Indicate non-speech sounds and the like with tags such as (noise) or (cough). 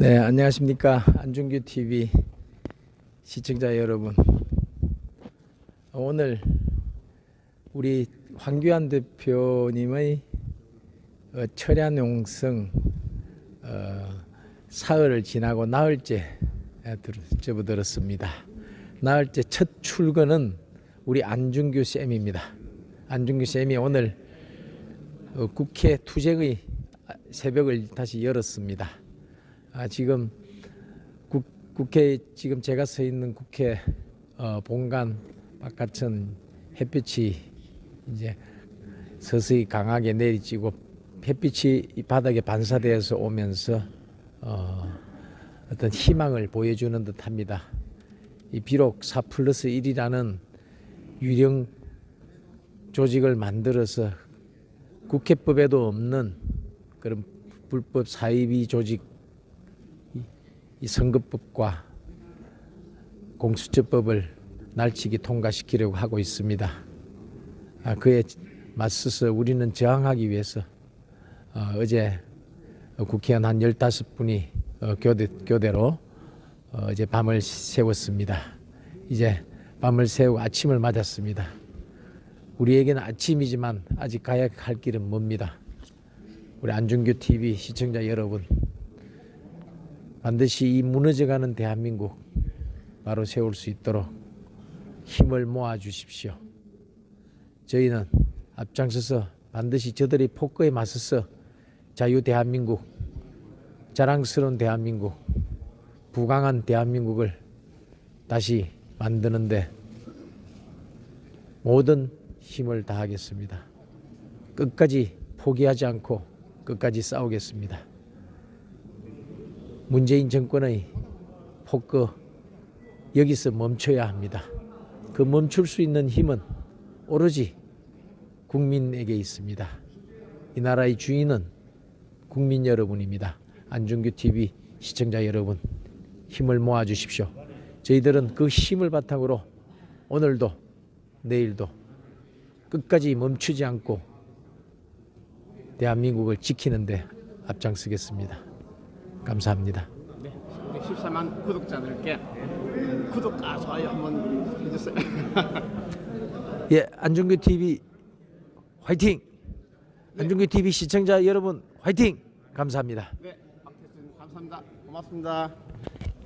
네, 안녕하십니까. 안중규 TV 시청자 여러분. 오늘 우리 황교안 대표님의 어, 철야 농성 어, 사흘을 지나고 나흘째 접어들었습니다. 나흘째 첫 출근은 우리 안중규 쌤입니다. 안중규 쌤이 오늘 어, 국회 투쟁의 새벽을 다시 열었습니다. 아, 지금 국, 국회 지금 제가 서 있는 국회 어, 본관 바깥은 햇빛이 이제 서서히 강하게 내리쬐고 햇빛이 이 바닥에 반사되어서 오면서 어, 어떤 희망을 보여주는 듯합니다. 이 비록 4 플러스 1이라는 유령 조직을 만들어서 국회법에도 없는 그런 불법 사이비 조직 이- 이 선거법과 공수처법을 날치기 통과시키려고 하고 있습니다. 아, 그에 맞서서 우리는 저항하기 위해서 어, 어제 국회의원 한 15분이 어, 교대, 교대로 어, 이제 밤을 새웠습니다. 이제 밤을 새우고 아침을 맞았습니다. 우리에게는 아침이지만 아직 가야 할 길은 멉니다. 우리 안중규 TV 시청자 여러분, 반드시 이 무너져가는 대한민국 바로 세울 수 있도록 힘을 모아 주십시오. 저희는 앞장서서 반드시 저들의 폭거에 맞서서 자유 대한민국, 자랑스러운 대한민국, 부강한 대한민국을 다시 만드는데 모든 힘을 다하겠습니다. 끝까지 포기하지 않고 끝까지 싸우겠습니다. 문재인 정권의 폭거 여기서 멈춰야 합니다. 그 멈출 수 있는 힘은 오로지 국민에게 있습니다. 이 나라의 주인은 국민 여러분입니다. 안중규 TV 시청자 여러분 힘을 모아 주십시오. 저희들은 그 힘을 바탕으로 오늘도 내일도 끝까지 멈추지 않고 대한민국을 지키는데 앞장서겠습니다. 감사합니다. 네, 우리 14만 구독자들께 구독과 좋아요 한번 해주세요. (laughs) 예, 안중규 TV 화이팅! 안중규 TV 시청자 여러분 화이팅! 감사합니다. 네, 감사합니다. 고맙습니다.